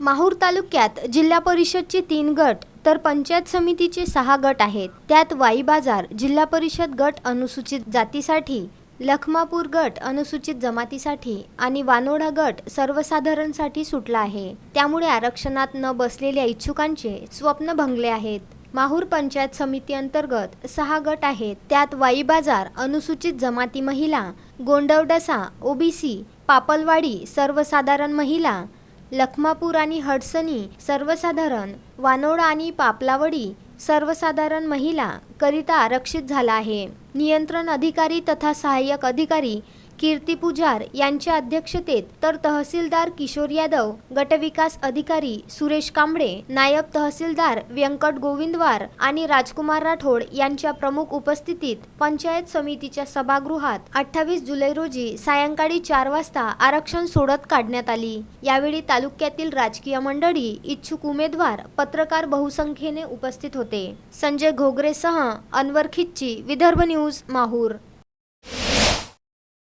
माहूर तालुक्यात जिल्हा परिषदचे तीन गट तर पंचायत समितीचे सहा गट आहेत. त्यात वाई बाजार जिल्हा परिषद गट अनुसूचित जातीसाठी लखमापूर गट अनुसूचित जमातीसाठी आणि वानोडा गट सर्वसाधारणसाठी सुटला आहे. त्यामुळे आरक्षणात न बसलेल्या इच्छुकांचे स्वप्न भंगले आहेत. माहूर पंचायत समिती अंतर्गत सहा गट आहेत. त्यात वाई बाजार अनुसूचित जमाती महिला गोंडवडसा ओबीसी पापलवाडी सर्वसाधारण महिला लखमापूर आणि हडसनी सर्वसाधारण वानोडा आणि पापलावडी सर्वसाधारण महिला करिता आरक्षित झाला आहे. नियंत्रण अधिकारी तथा सहाय्यक अधिकारी कीर्ती पुजार यांच्या अध्यक्षतेत तर तहसीलदार किशोर यादव गटविकास अधिकारी सुरेश कांबळे नायब तहसीलदार व्यंकट गोविंदवार आणि राजकुमार राठोड यांच्या प्रमुख उपस्थितीत पंचायत समितीच्या सभागृहात अठ्ठावीस जुलै रोजी सायंकाळी चार वाजता आरक्षण सोडत काढण्यात आली. यावेळी तालुक्यातील राजकीय मंडळी इच्छुक उमेदवार पत्रकार बहुसंख्येने उपस्थित होते. संजय घोगरेसह अनवर खिच्ची विदर्भ न्यूज माहूर.